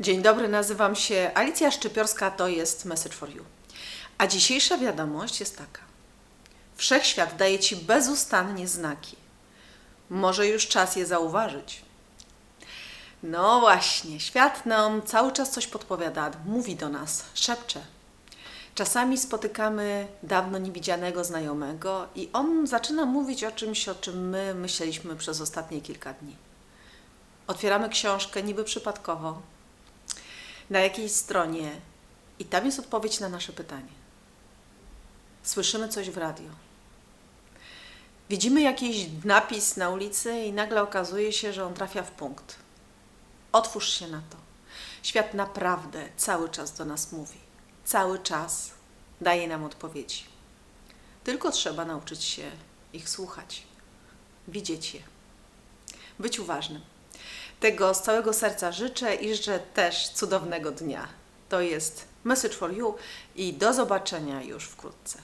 Dzień dobry, nazywam się Alicja Szczypiorska, to jest Message for You. A dzisiejsza wiadomość jest taka. Wszechświat daje Ci bezustannie znaki. Może już czas je zauważyć. No właśnie, świat nam cały czas coś podpowiada, mówi do nas, szepcze. Czasami spotykamy dawno niewidzianego znajomego i on zaczyna mówić o czymś, o czym my myśleliśmy przez ostatnie kilka dni. Otwieramy książkę niby przypadkowo, na jakiejś stronie i tam jest odpowiedź na nasze pytanie. Słyszymy coś w radio. Widzimy jakiś napis na ulicy i nagle okazuje się, że on trafia w punkt. Otwórz się na to. Świat naprawdę cały czas do nas mówi. Cały czas daje nam odpowiedzi. Tylko trzeba nauczyć się ich słuchać, widzieć je, być uważnym. Tego z całego serca życzę i życzę też cudownego dnia. To jest Message for You i do zobaczenia już wkrótce.